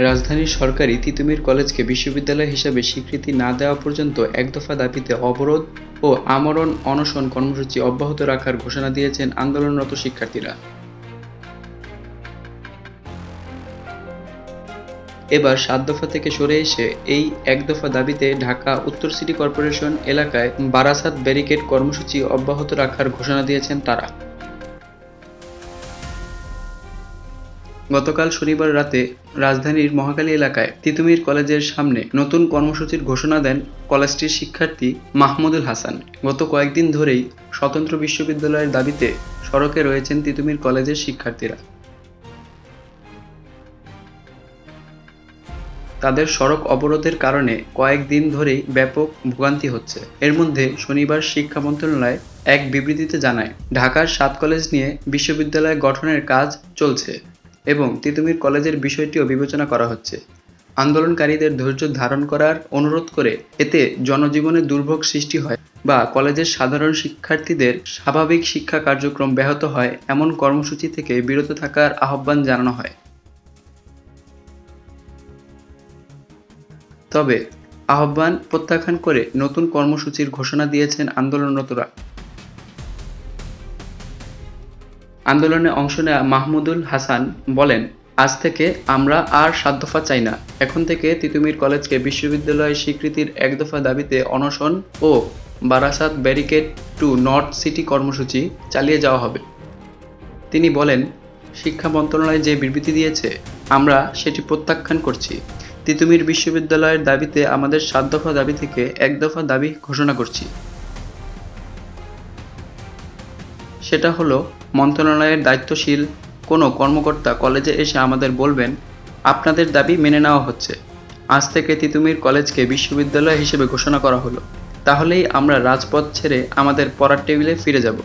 রাজধানীর সরকারি তিতুমির কলেজকে বিশ্ববিদ্যালয় হিসাবে স্বীকৃতি না দেওয়া পর্যন্ত এক দফা দাবিতে অবরোধ ও আমরণ অনশন কর্মসূচি অব্যাহত রাখার ঘোষণা দিয়েছেন আন্দোলনরত শিক্ষার্থীরা। এবার সাত দফা থেকে সরে এসে এই এক দফা দাবিতে ঢাকা উত্তর সিটি কর্পোরেশন এলাকায় বারাসাত ব্যারিকেড কর্মসূচি অব্যাহত রাখার ঘোষণা দিয়েছেন তারা। গতকাল শনিবার রাতে রাজধানীর মহাকালী এলাকায় তিতুমির কলেজের সামনে নতুন কর্মসূচির ঘোষণা দেন কলেজটির শিক্ষার্থী মাহমুদুল হাসান। গত কয়েকদিন ধরেই স্বতন্ত্র বিশ্ববিদ্যালয়ের দাবিতে সড়কে রয়েছেন তিতুমির কলেজের শিক্ষার্থীরা। তাদের সড়ক অবরোধের কারণে কয়েকদিন ধরেই ব্যাপক ভোগান্তি হচ্ছে। এর মধ্যে শনিবার শিক্ষা মন্ত্রণালয় এক বিবৃতিতে জানায়, ঢাকার সাত কলেজ নিয়ে বিশ্ববিদ্যালয় গঠনের কাজ চলছে। এবং তিতুমির কলেজের বিষয়টিও বিবেচনা করা হচ্ছে। আন্দোলনকারীদের ধৈর্য ধারণ করার অনুরোধ করে এতে জনজীবনে দুর্ভোগ সৃষ্টি হয় বা কলেজের সাধারণ শিক্ষার্থীদের স্বাভাবিক শিক্ষা কার্যক্রম ব্যাহত হয় এমন কর্মসূচি থেকে বিরত থাকার আহ্বান জানানো হয়। তবে আহ্বান প্রত্যাখ্যান করে নতুন কর্মসূচির ঘোষণা দিয়েছেন আন্দোলনরতরা। আন্দোলনে অংশ নেওয়া মাহমুদুল হাসান বলেন, আজ থেকে আমরা আর সাত দফা চাই না। এখন থেকে তিতুমির কলেজকে বিশ্ববিদ্যালয় স্বীকৃতির এক দফা দাবিতে অনশন ও Barasat barricade to north city কর্মসূচি চালিয়ে যাওয়া হবে। তিনি বলেন, শিক্ষা মন্ত্রণালয় যে বিবৃতি দিয়েছে, আমরা সেটি প্রত্যাখ্যান করছি। তিতুমির বিশ্ববিদ্যালয়ের দাবিতে আমাদের সাত দফা দাবি থেকে এক দফা দাবি ঘোষণা করছি। সেটা হলো মন্ত্রণালয়ের দায়িত্বশীল কোনো কর্মকর্তা কলেজে এসে আমাদের বলবেন, আপনাদের দাবি মেনে নেওয়া হচ্ছে। আজ থেকে তিতুমির কলেজকে বিশ্ববিদ্যালয় হিসেবে ঘোষণা করা হলো। তাহলেই আমরা রাজপথ ছেড়ে আমাদের পড়ার টেবিলে ফিরে যাব।